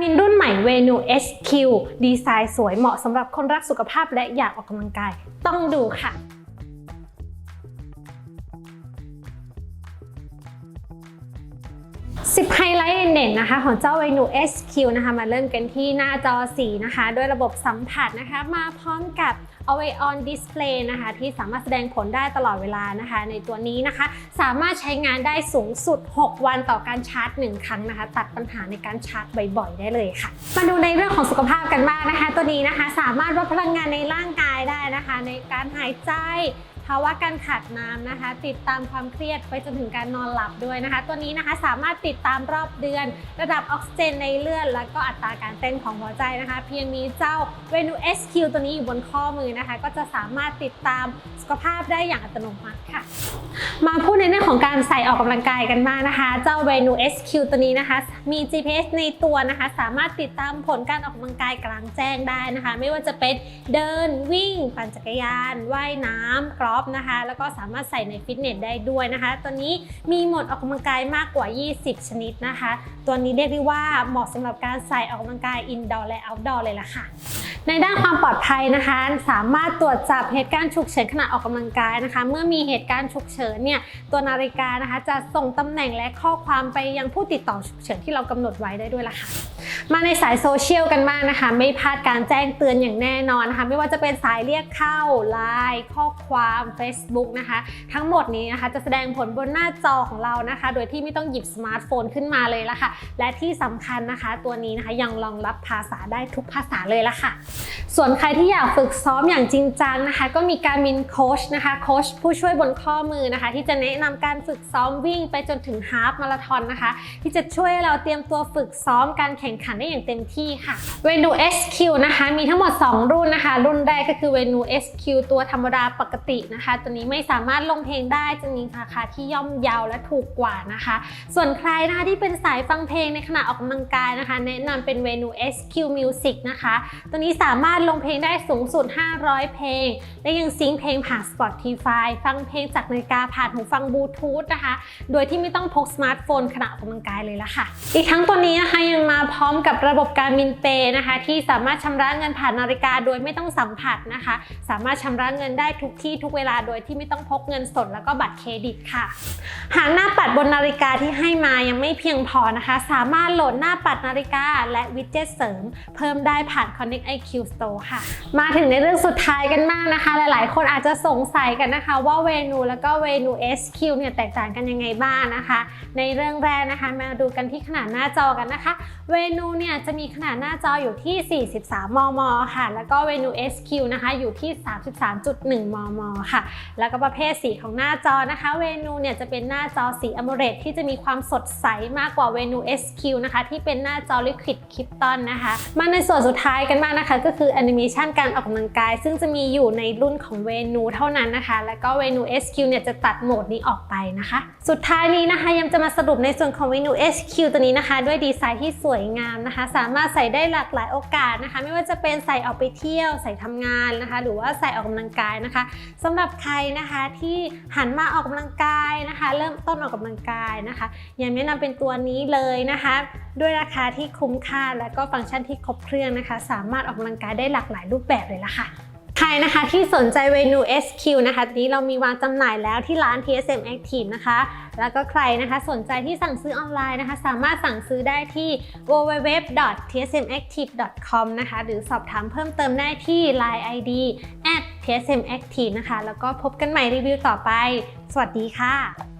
มินรุ่นใหม่เวนู SQ ดีไซน์สวยเหมาะสำหรับคนรักสุขภาพและอยากออกกำลังกาย ต้องดูค่ะ10ไฮไลท์ เด่นๆนะคะ ของเจ้า Venu SQ นะคะมาเริ่มกันที่หน้าจอสีนะคะ ด้วยระบบสัมผัสนะคะ มาพร้อมกับ Always on Display นะคะ ที่สามารถแสดงผลได้ตลอดเวลานะคะ ในตัวนี้นะคะ สามารถใช้งานได้สูงสุด 6 วันต่อการชาร์จ 1 ครั้งนะคะ ตัดปัญหาในการชาร์จบ่อยๆ ได้เลยค่ะ มาดูในเรื่องของสุขภาพกันบ้างนะคะ ตัวนี้นะคะ สามารถลดพลังงานในร่างกายได้นะคะ ในการหายใจ ภาวะการขาดน้ำนะคะ ติดตามความเครียดไปจนถึงการนอนหลับด้วยนะคะ ตัวนี้นะคะสามารถติดตามรอบเดือน ระดับออกซิเจนในเลือดแล้วก็อัตราการเต้นของหัวใจนะคะ เพียงมีเจ้า Venu SQ ตัวนี้อยู่บนข้อมือนะคะ ก็จะสามารถติดตามสุขภาพได้อย่างอัตโนมัติค่ะ มาพูดในเรื่องของการใส่ออกกำลังกายกันบ้างนะคะ เจ้า Venu SQ ตัวนี้นะคะ มี GPS ในตัวนะคะ สามารถติดตามผลการออกกำลังกายกลางแจ้งได้นะคะ ไม่ว่าจะเป็นเดินวิ่ง ปั่นจักรยานว่ายน้ำกรอฟนะคะ แล้วก็สามารถใส่ในฟิตเนสได้ด้วยนะคะ ตัวนี้มีหมดออกกำลังกายมากกว่า 20 ชนิดนะคะ ตัวนี้เรียกได้ว่าเหมาะสำหรับการใส่ออกกำลังกายอินดอร์และเอาท์ดอร์เลยล่ะค่ะในด้านความปลอดภัยนะคะ สามารถตรวจจับเหตุการณ์ฉุกเฉินขณะออกกำลังกายนะคะ เมื่อมีเหตุการณ์ฉุกเฉินเนี่ยตัวนาฬิกานะคะ จะส่งตำแหน่งและข้อความไปยังผู้ติดต่อฉุกเฉินที่เรากำหนดไว้ได้ด้วยล่ะค่ะมาในสายโซเชียลกันบ้างนะคะ ไม่พลาดการแจ้งเตือนอย่างแน่นอนนะคะ ไม่ว่าจะเป็นสายเรียกเข้า Line ข้อความ Facebook นะคะ ทั้งหมดนี้นะคะจะแสดงผลบนหน้าจอของเรานะคะ โดยที่ไม่ต้องหยิบสมาร์ทโฟนขึ้นมาเลยละค่ะ และที่สำคัญนะคะ ตัวนี้นะคะยังรองรับภาษาได้ทุกภาษาเลยละค่ะ ส่วนใครที่อยากฝึกซ้อมอย่างจริงจังนะคะ ก็มีการมินโค้ชนะคะโค้ชผู้ช่วยบนข้อมือนะคะ ที่จะแนะนำการฝึกซ้อมวิ่งไปจนถึงฮาฟมาราธอนนะคะ ที่จะช่วยเราเตรียมตัวฝึกซ้อมการแข่งขันได้อย่างเต็มที่ค่ะ Venu SQ นะคะ มีทั้งหมด 2 รุ่นนะคะ รุ่นแรกก็คือ Venu SQ ตัวธรรมดาปกตินะคะ ตัวนี้ไม่สามารถลงเพลงได้จะมีราคาที่ย่อมเยาวและถูกกว่านะคะ ส่วนใครนะคะที่เป็นสายฟังเพลงในขณะออกกำลังกายนะคะ แนะนำเป็น Venu SQ Music นะคะ ตัวนี้สามารถลงเพลงได้สูงสุด 500 เพลง และยังซิงเพลงผ่าน Spotify ฟังเพลงจากนาฬิกาผ่านหูฟังบลูทูธนะคะ โดยที่ไม่ต้องพกสมาร์ทโฟนขณะออกกำลังกายเลยละค่ะ อีกทั้งตัวนี้นะคะยังมาพร้อมกับระบบการมินเปนะคะ ที่สามารถชำระเงินผ่านนาฬิกาโดยไม่ต้องสัมผัสนะคะ สามารถชำระเงินได้ทุกที่ทุกเวลาโดยที่ไม่ต้องพกเงินสดแล้วก็บัตรเครดิตค่ะ หากหน้าปัดบนนาฬิกาที่ให้มายังไม่เพียงพอนะคะ สามารถโหลดหน้าปัดนาฬิกาและวิดเจ็ตเสริม เพิ่มได้ผ่าน Connect IQ Store ค่ะ มาถึงในเรื่องสุดท้ายกันบ้างนะคะ หลายๆ คนอาจจะสงสัยกันนะคะว่าเวนูแล้วก็เวนู SQ เนี่ยแตกต่างกันยังไงบ้างนะคะ ในเรื่องแรกนะคะ มาดูกันที่ขนาดหน้าจอกันนะคะ เวนูเนี่ยจะมีขนาดหน้าจออยู่ที่ 43 มม ค่ะ แล้วก็เวนู SQ นะคะอยู่ที่ 33.1 มม ค่ะแล้วก็ประเภทสีของหน้าจอนะคะ เวนูเนี่ยจะเป็นหน้าจอสีอ m o l e d ที่จะมีความสดใสมากกว่าเวนู SQ นะคะ ที่เป็นหน้าจอ Liquid Krypton นะคะ มาในส่วนสุดท้ายกันบ้างนะคะ ก็คือแอนิเมชันการออกกำลังกาย ซึ่งจะมีอยู่ในรุ่นของเวนูเท่านั้นนะคะ แล้วก็เวนู SQ เนี่ยจะตัดโหมดนี้ออกไปนะคะ สุดท้ายนี้นะคะยังจะมาสรุปในส่วนของเวนู SQ ตัวนี้นะคะ ด้วยดีไซน์ที่สวยงามนะคะ สามารถใส่ได้หลากหลายโอกาสนะคะ ไม่ว่าจะเป็นใส่ออกไปเที่ยวใส่ทำงานนะคะ หรือว่าใส่ออกกำลังกายนะคะสำหรับรับใครนะคะที่หันมาออกกำลังกายนะคะ เริ่มต้นออกกำลังกายนะคะยังแนะนำเป็นตัวนี้เลยนะคะ ด้วยราคาที่คุ้มค่าและก็ฟังก์ชันที่ครบเครื่องนะคะ สามารถออกกำลังกายได้หลากหลายรูปแบบเลยละค่ะใครนะคะที่สนใจเวนู SQ นะคะนี้เรามีวางจำหน่ายแล้วที่ร้าน TSM Active นะคะ แล้วก็ใครนะคะสนใจที่สั่งซื้อออนไลน์นะคะ สามารถสั่งซื้อได้ที่ www.tsmactive.com นะคะ หรือสอบถามเพิ่มเติมได้ที่ Line ID PSM Active นะคะ แล้วก็พบกันใหม่รีวิวต่อไป สวัสดีค่ะ